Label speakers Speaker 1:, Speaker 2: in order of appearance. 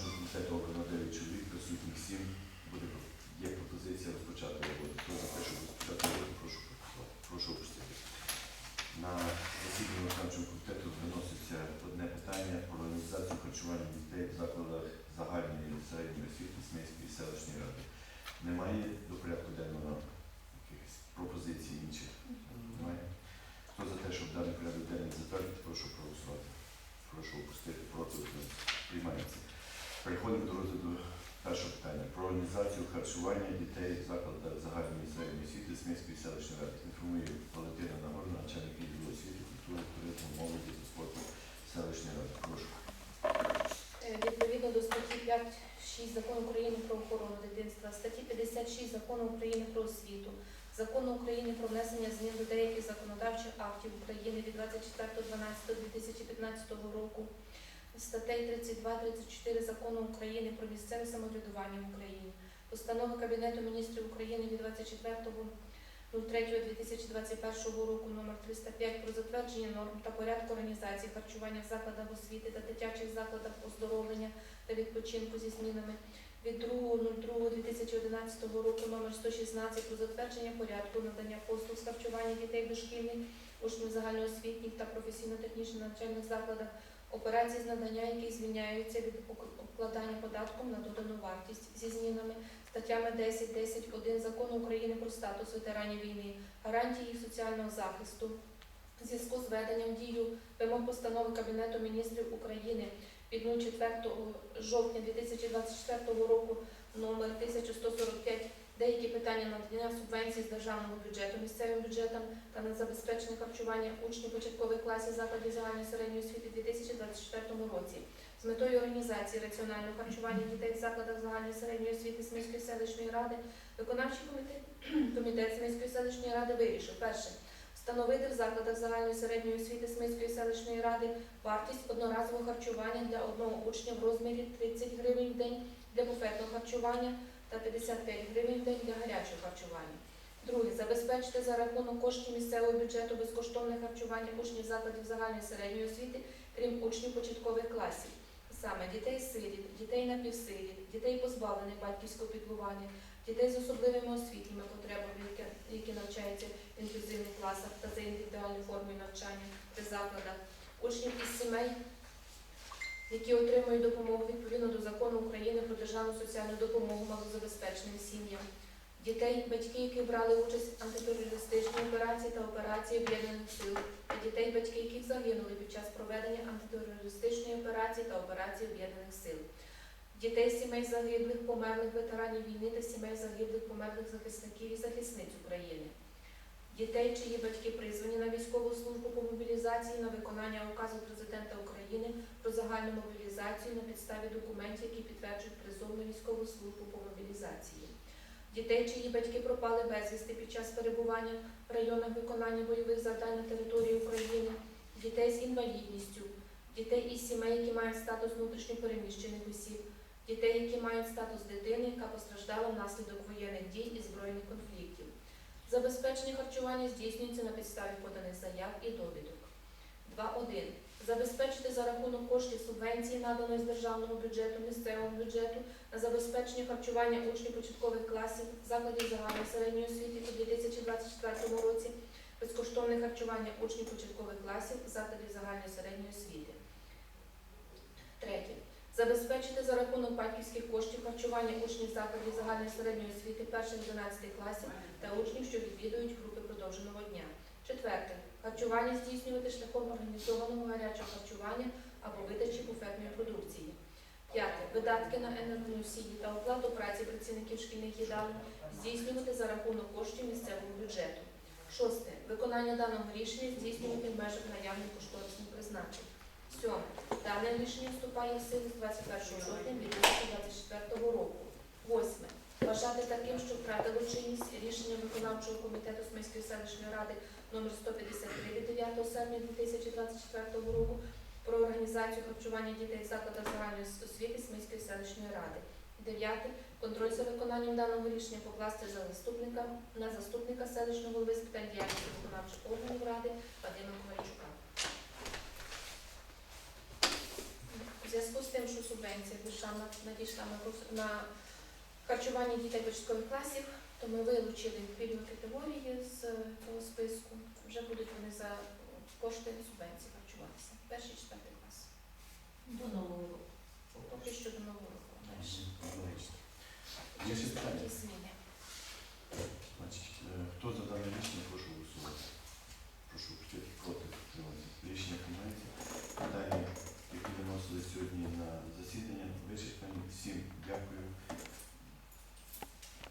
Speaker 1: виконавчого комітету обрано 9 чоловік, присутніх 7. Буде є пропозиція розпочати роботу. Хто за те, щоб розпочати роботу, прошу. Прошу опустити. На засіданні виконавчого комітету виноситься одне питання про організацію харчування дітей в закладах загальної середньої освіти Смільської селищної ради. Немає до порядку денного якихось пропозицій інших? Немає. Хто за те, щоб даний порядок денний затвердити, прошу проголосувати. Прошу опустити проти утриматися. приймається. Переходимо до розгляду першого питання про організацію харчування дітей в закладах загальної середньої освіти Смільської селищної ради. Інформує Валентина Нагорна, начальник відділу освіти, культури, туризму, молоді та спорту селищної ради. Прошу.
Speaker 2: Е, Відповідно до статті 5.6 Закону України про охорону дитинства, статті 56 Закону України про освіту, Закону України про внесення змін до деяких законодавчих актів України від 24.12.2015 року, статей 32-34 Закону України про місцеве самоврядування в Україні, постанови Кабінету міністрів України від 24.03.2021 року номер 305 про затвердження норм та порядку організації харчування в закладах освіти та дитячих закладах оздоровлення та відпочинку зі змінами від 2.02.2011 року номер 116 про затвердження порядку надання послуг з харчування дітей дошкільних, учнів загальноосвітніх та професійно-технічних навчальних закладах, операції з надання яких звільняються від обкладання податком на додану вартість. Зі змінами статтями 10, 10, 1 Закону України про статус ветеранів війни, гарантії їх соціального захисту, в зв'язку з введенням дію вимог постанови Кабінету міністрів України від 04 жовтня 2024 року номер 1145 деякі питання надання субвенцій з державного бюджету місцевим бюджетам та на забезпечення харчування учнів початкових класів закладів загальної середньої освіти у 2024 році. З метою організації раціонального харчування дітей в закладах загальної середньої освіти Смільської селищної ради виконавчий комітет, комітет Смільської селищної ради вирішив перше встановити в закладах загальної середньої освіти Смільської селищної ради вартість одноразового харчування для одного учня в розмірі 30 гривень в день для буфетного харчування та 55 гривень в день для гарячого харчування. Друге, забезпечити за рахунок коштів місцевого бюджету безкоштовне харчування учнів закладів загальної середньої освіти, крім учнів початкових класів, саме дітей сиріт, дітей напівсиріт, дітей позбавлених батьківського піклування, дітей з особливими освітніми потребами, які, навчаються в інклюзивних класах та за індивідуальною формою навчання при закладах, учнів із сімей, які отримують допомогу відповідно до закону України державну соціальну допомогу малозабезпеченим сім'ям, дітей, батьки, які брали участь в антитерористичній операції та операції об'єднаних сил, та дітей, батьки, яких загинули під час проведення антитерористичної операції та операції об'єднаних сил. Дітей сімей загиблих, померлих ветеранів війни та сімей загиблих, померлих захисників і захисниць України. Дітей, чиї батьки призвані на військову службу по мобілізації на виконання указу президента України про загальну мобілізацію на підставі документів, які підтверджують призов на військову службу по мобілізації. Дітей, чиї батьки пропали безвісти під час перебування в районах виконання бойових завдань на території України, дітей з інвалідністю, дітей із сімей, які мають статус внутрішньопереміщених осіб, дітей, які мають статус дитини, яка постраждала внаслідок воєнних дій і збройних конфліктів. Забезпечення харчування здійснюється на підставі поданих заяв і довідок. 2.1. Забезпечити за рахунок коштів субвенції, наданої з державного бюджету, місцевого бюджету на забезпечення харчування учнів початкових класів закладів загальної середньої освіти у 2024 році, безкоштовне харчування учнів початкових класів закладів загальної середньої освіти. Третє. Забезпечити за рахунок батьківських коштів харчування учнів закладів загальної середньої освіти перших 12 класів та учнів, що відвідують групи продовженого дня. Четверте. Харчування здійснювати шляхом організованого гарячого харчування або видачі буфетної продукції. П'яте. Видатки на енергоносії та оплату праці працівників шкільних їдалень здійснювати за рахунок коштів місцевого бюджету. Шосте. Виконання даного рішення здійснювати в межах наявних кошторисних призначень. Сьоме. Дане рішення вступає в силу з 21 жовтня 2024 року. Восьме. Вважати таким, що втратило чинність рішення виконавчого комітету Смільської селищної ради номер 153 від 9 серпня 2024 року про організацію харчування дітей закладах загальної освіти Смільської селищної ради. Дев'яте. Контроль за виконанням даного рішення покласти за заступника на заступника селищного голови з питань діяльності виконавчих органів ради Вадима Ковальчука. В зв'язку з тим, що субвенція державна надійшла на, на харчування дітей початкових класів, то ми вилучили відповідні категорії з того списку. Вже будуть вони за кошти субвенції харчуватися. Перший четвертий клас.
Speaker 3: До